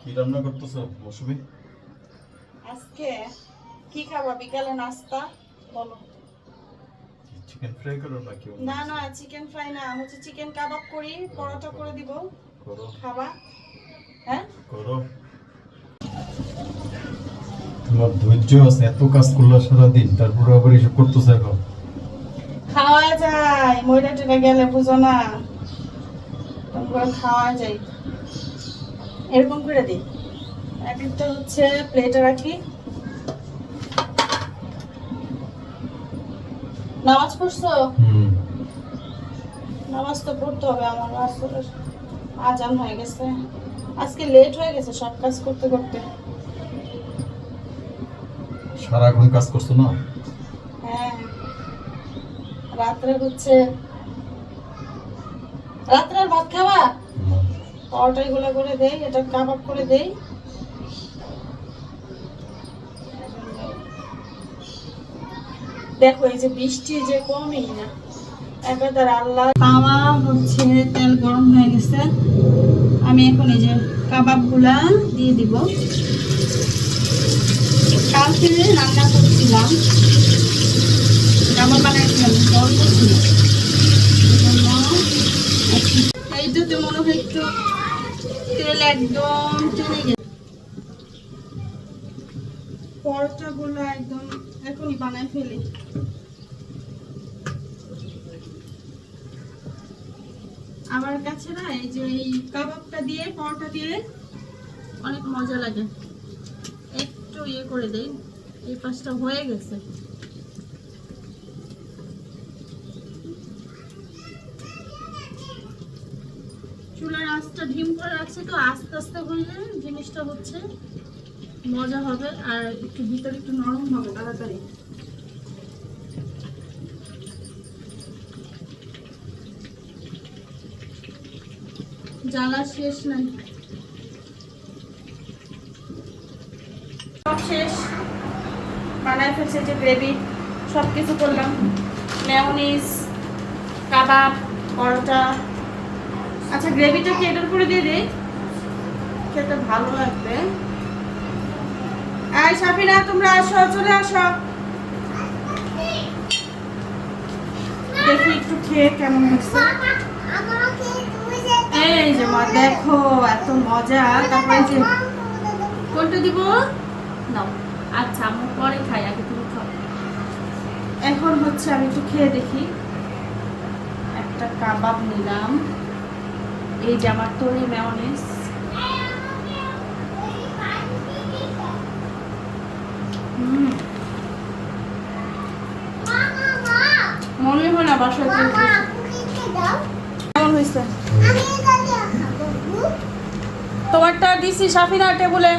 কি রান্না করতেছো মৌসুমি? আজকে কি খাবা? বিকালে নাস্তা? বলো। চিকেন ফ্রাই করো নাকি না না চিকেন ফ্রাই না। হচ্ছে চিকেন কাবাব করি পরোটা করে। দিব। করো। খাবা? হ্যাঁ? করো। তোমার ধৈর্য আছে এত কাজ করলা সারাদিন তারপরে আবার এসব করতেছো এখন? খাওয়া যায় ময়দা টেটা গেলে বুঝো না। এরকম খাওয়া যায়। এরকম করে দিই। এক একটা হচ্ছে প্লেটে রাখি। নামাজ পড়ছো? নামাজ তো পড়তে হবে আমার আসলে আজান হয়ে গেছে। আজকে লেট হয়ে গেছে সব কাজ করতে করতে। সারাক্ষণ কাজ করছ না? হ্যাঁ। রাত্রে হচ্ছে রাত্রে আর ভাত খাওয়া না। পরোটা এগুলো করে দেই, এটা কাবাব করে দেই। দেখো, এই যে বৃষ্টি যে কমই না। একবার আল্লাহ তাওয়া হচ্ছে, তেল গরম হয়ে গেছে। আমি এখন এই যে কাবাবগুলা দিয়ে দিব। কালকে রান্না করছিলাম। জামা বানাইছিলাম অল্প ছিল এজন্য একটু- এইটাতে মনে হয় একটু তেল একদম আমার কাছে না এই যে এই কাবাবটা দিয়ে, পরোটা দিয়ে অনেক মজা লাগে। একটু ইয়ে করে দেই, এই পাশটা হয়ে গেছে। চুলার আঁচটা ঢিম করে রাখছি তো আস্তে আস্তে হইলে জিনিসটা হচ্ছে মজা হবে আর একটু ভিতরে একটু নরম হবে, তাড়াতাড়ি। জ্বালা শেষ নাই। সব শেষ। বানায় ফেলছে যে গ্রেভি সব কিছু করলাম। মেয়নিজ কাবাব, পরোটা। আচ্ছা গ্রেভিটা কি এটার করে দিয়ে দিই খেতে ভালো লাগবে। এই সাফিনা তোমরা আসো চলে আসো। দেখি একটু খেয়ে কেমন হচ্ছে এই যে মা দেখো এত মজা। তারপরে যে কোনটা দিব? নাও। আচ্ছা আমি পরে খাই আগে তুমি খাও। এখন হচ্ছে আমি একটু খেয়ে দেখি। একটা কাবাব নিলাম। এই জামার তৈরি মেয়নেস মনে হয় না বাসায় কেমন হয়েছে? তোমারটা দিছি সাফিনা টেবুলে।